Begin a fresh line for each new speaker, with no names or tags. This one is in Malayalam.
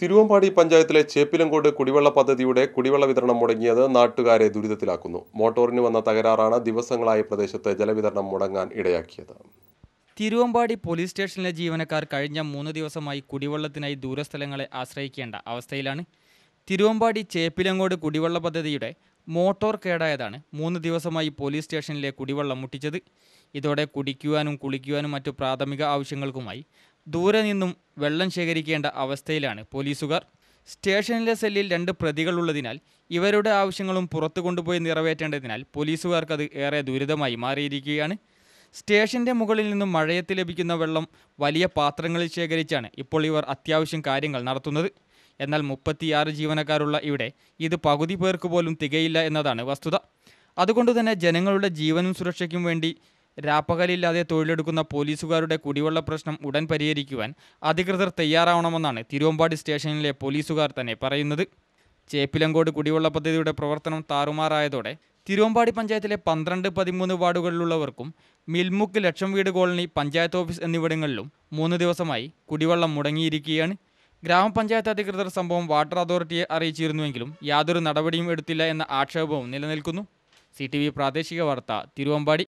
തിരുവമ്പാടി പഞ്ചായത്തിലെ ചേപ്പിലങ്കോട് കുടിവെള്ള പദ്ധതിയുടെ കുടിവെള്ള വിതരണം മുടങ്ങിയത് നാട്ടുകാരെ ദുരിതത്തിലാക്കുന്നു. മോട്ടോറിന് വന്ന തകരാറാണ് ദിവസങ്ങളായി പ്രദേശത്ത് ജലവിതരണം മുടങ്ങാൻ ഇടയാക്കിയത്.
തിരുവമ്പാടി പോലീസ് സ്റ്റേഷനിലെ ജീവനക്കാർ കഴിഞ്ഞ മൂന്ന് ദിവസമായി കുടിവെള്ളത്തിനായി ദൂരസ്ഥലങ്ങളെ ആശ്രയിക്കേണ്ട അവസ്ഥയിലാണ്. തിരുവമ്പാടി ചേപ്പിലങ്ങോട് കുടിവെള്ള പദ്ധതിയുടെ മോട്ടോർ കേടായതാണ് മൂന്ന് ദിവസമായി പോലീസ് സ്റ്റേഷനിലെ കുടിവെള്ളം മുട്ടിച്ചത്. ഇതോടെ കുടിക്കുവാനും കുളിക്കുവാനും മറ്റു പ്രാഥമിക ആവശ്യങ്ങൾക്കുമായി ദൂരെ നിന്നും വെള്ളം ശേഖരിക്കേണ്ട അവസ്ഥയിലാണ് പോലീസുകാർ. സ്റ്റേഷനിലെ സെല്ലിൽ രണ്ട് പ്രതികളുള്ളതിനാൽ ഇവരുടെ ആവശ്യങ്ങളും പുറത്തു കൊണ്ടുപോയി നിറവേറ്റേണ്ടതിനാൽ പോലീസുകാർക്കത് ഏറെ ദുരിതമായി മാറിയിരിക്കുകയാണ്. സ്റ്റേഷന്റെ മുകളിൽ നിന്നും മഴയത്ത് ലഭിക്കുന്ന വെള്ളം വലിയ പാത്രങ്ങളിൽ ശേഖരിച്ചാണ് ഇപ്പോൾ ഇവർ അത്യാവശ്യം കാര്യങ്ങൾ നടത്തുന്നത്. എന്നാൽ മുപ്പത്തിയാറ് ജീവനക്കാരുള്ള ഇവിടെ ഇത് പകുതി പേർക്ക് പോലും തികയില്ല എന്നതാണ് വസ്തുത. അതുകൊണ്ട് തന്നെ ജനങ്ങളുടെ ജീവനും സുരക്ഷയ്ക്കും വേണ്ടി രാപ്പകലില്ലാതെ തൊഴിലെടുക്കുന്ന പോലീസുകാരുടെ കുടിവെള്ള പ്രശ്നം ഉടൻ പരിഹരിക്കുവാൻ അധികൃതർ തയ്യാറാവണമെന്നാണ് തിരുവമ്പാടി സ്റ്റേഷനിലെ പോലീസുകാർ തന്നെ പറയുന്നത്. ചേപ്പിലങ്കോട് കുടിവെള്ള പദ്ധതിയുടെ പ്രവർത്തനം താറുമാറായതോടെ തിരുവമ്പാടി പഞ്ചായത്തിലെ പന്ത്രണ്ട് പതിമൂന്ന് വാർഡുകളിലുള്ളവർക്കും മിൽമുക്ക് ലക്ഷം വീട് കോളനി പഞ്ചായത്ത് ഓഫീസ് എന്നിവിടങ്ങളിലും മൂന്ന് ദിവസമായി കുടിവെള്ളം മുടങ്ങിയിരിക്കുകയാണ്. ഗ്രാമപഞ്ചായത്ത് അധികൃതർ സംഭവം വാട്ടർ അതോറിറ്റിയെ അറിയിച്ചിരുന്നുവെങ്കിലും യാതൊരു നടപടിയും എടുത്തില്ല എന്ന ആക്ഷേപവും നിലനിൽക്കുന്നു. സി പ്രാദേശിക വാർത്ത തിരുവമ്പാടി.